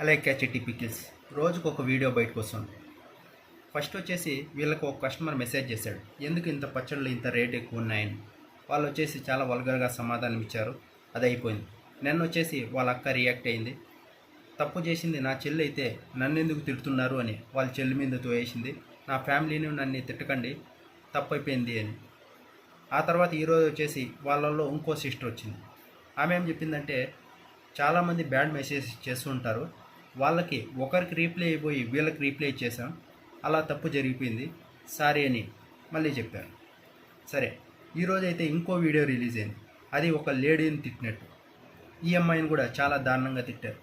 అలాగే catch pickles రోజుకు ఒక వీడియో బయటకు వస్తుంది. ఫస్ట్ వచ్చేసి వీళ్ళకు ఒక కస్టమర్ మెసేజ్ చేశాడు. ఎందుకు ఇంత పచ్చళ్ళు ఇంత రేట్ ఎక్కువ ఉన్నాయని. వాళ్ళు వచ్చేసి చాలా వల్గర్గా సమాధానం ఇచ్చారు. అది అయిపోయింది. నన్ను వచ్చేసి వాళ్ళ అక్క రియాక్ట్ అయింది. తప్పు చేసింది నా చెల్లి అయితే నన్ను ఎందుకు తిడుతున్నారు అని వాళ్ళ చెల్లి మీద తోయేసింది. నా ఫ్యామిలీని నన్ను తిట్టకండి తప్పు అయిపోయింది అని. ఆ తర్వాత ఈరోజు వచ్చేసి వాళ్ళల్లో ఇంకో సిస్టర్ వచ్చింది. ఆమె ఏం చెప్పిందంటే చాలామంది బ్యాడ్ మెసేజ్ చేస్తూ ఉంటారు. వాళ్ళకి ఒకరికి రీప్లై అయిపోయి వీళ్ళకి రీప్లై చేశాం. అలా తప్పు జరిగిపోయింది. సారీ అని మళ్ళీ చెప్పారు. సరే ఈరోజు అయితే ఇంకో వీడియో రిలీజ్ అయింది. అది ఒక లేడీని తిట్టినట్టు. ఈ అమ్మాయిని కూడా చాలా దారుణంగా తిట్టారు.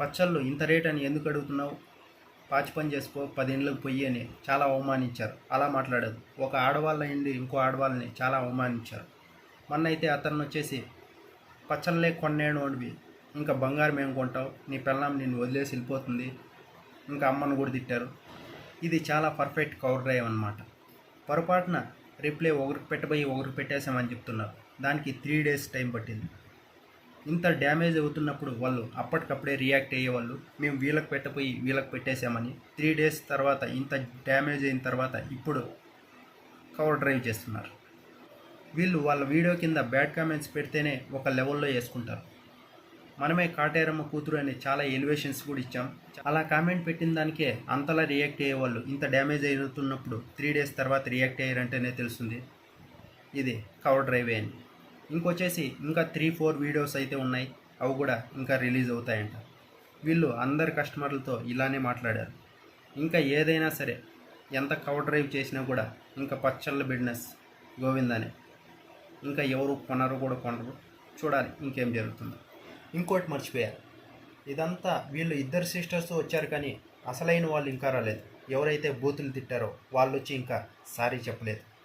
పచ్చళ్ళు ఇంత రేట్ అని ఎందుకు అడుగుతున్నావు? పాచి పని చేసుకో పదేళ్ళకి పొయ్యి అని చాలా అవమానించారు. అలా మాట్లాడదు. ఒక ఆడవాళ్ళ ఇండి ఇంకో ఆడవాళ్ళని చాలా అవమానించారు. మొన్న అయితే అతను వచ్చేసి పచ్చళ్ళే కొన్నేడు వాడివి ఇంకా బంగారం ఏం కొంటావు? నీ పిల్లం నిన్ను వదిలేసి వెళ్ళిపోతుంది. ఇంకా అమ్మను కూడా తిట్టారు. ఇది చాలా పర్ఫెక్ట్ కవర్ డ్రైవ్ అనమాట పొరపాటున రిప్లై ఒకరికి పెట్టబోయి ఒకరికి పెట్టేసామని చెప్తున్నారు. దానికి త్రీ డేస్ టైం పట్టింది. ఇంత డ్యామేజ్ అవుతున్నప్పుడు వాళ్ళు అప్పటికప్పుడే రియాక్ట్ అయ్యేవాళ్ళు. మేము వీళ్ళకి పెట్టపోయి వీళ్ళకి పెట్టేశామని త్రీ డేస్ తర్వాత ఇంత డ్యామేజ్ అయిన తర్వాత ఇప్పుడు కవర్ డ్రైవ్ చేస్తున్నారు. వీళ్ళు వాళ్ళ వీడియో కింద బ్యాడ్ కామెంట్స్ పెడితేనే ఒక లెవెల్లో వేసుకుంటారు. మనమే కాటేరమ్మ కూతురు అని చాలా ఎలివేషన్స్ కూడా ఇచ్చాం. అలా కామెంట్ పెట్టిన దానికే అంతలా రియాక్ట్ అయ్యేవాళ్ళు ఇంత డ్యామేజ్ అవుతున్నప్పుడు త్రీ డేస్ తర్వాత రియాక్ట్ అయ్యారంటేనే తెలుస్తుంది. ఇది కవర్ డ్రైవే అని. ఇంకొచ్చేసి ఇంకా త్రీ ఫోర్ వీడియోస్ అయితే ఉన్నాయి. అవి కూడా ఇంకా రిలీజ్ అవుతాయంట. వీళ్ళు అందరి కస్టమర్లతో ఇలానే మాట్లాడారు. ఇంకా ఏదైనా సరే ఎంత కవర్ డ్రైవ్ చేసినా కూడా ఇంకా పచ్చళ్ళ బిజినెస్ గోవిందనే. ఇంకా ఎవరు కొనరు కూడా కొనరు. చూడాలి ఇంకేం జరుగుతుందో. ఇంకోటి మర్చిపోయారు. ఇదంతా వీళ్ళు ఇద్దరు సిస్టర్స్ వచ్చారు కానీ అసలైన వాళ్ళు ఇంకా రాలేదు. ఎవరైతే బూతులు తిట్టారో వాళ్ళు వచ్చి ఇంకా సారీ చెప్పలేదు.